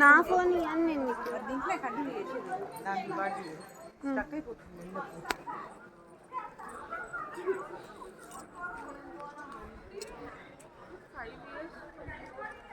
నా ఫోన్ ఇవ్వను నేను నీకు. దీంట్లో కంటిన్యూ చేసేది దానికి వాటి స్టక్ అయిపోతుంది ఫైవ్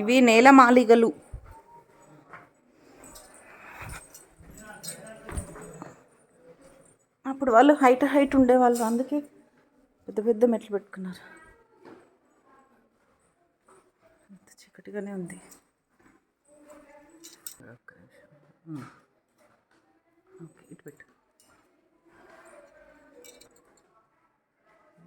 ఇవి నేల మాలిగలు అప్పుడు వాళ్ళు హైట్ హైట్ ఉండేవాళ్ళు అందుకే పెద్ద పెద్ద మెట్లు పెట్టుకున్నారు. చీకటిగానే ఉంది.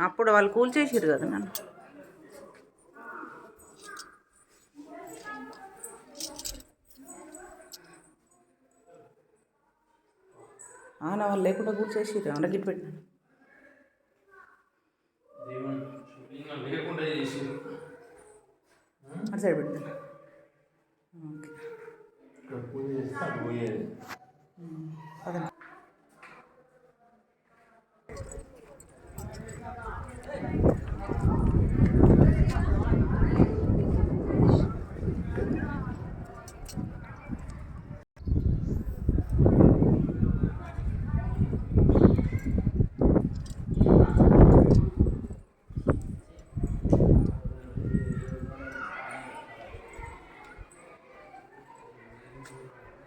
అప్పుడు వాళ్ళు కూల్చేసారు కదా నన్ను. అవునా వాళ్ళు లేకుండా కూల్చేసారు అక్కడ గిట్ పెట్టినాను అటు సైడ్ పెడతాను ఓకే.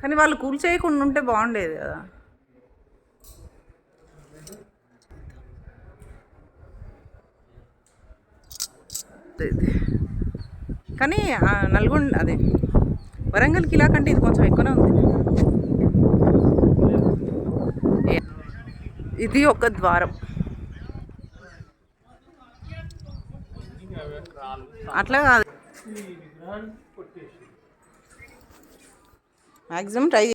కానీ వాళ్ళు కూల్చేయకుండా ఉంటే బాగుండేది కదా. కానీ నల్గొండ అదే వరంగల్ కిలా కంటే ఇది కొంచెం ఎక్కువనే ఉంది. ఇది ఒక ద్వారం. అట్లా కాదు. Maximum try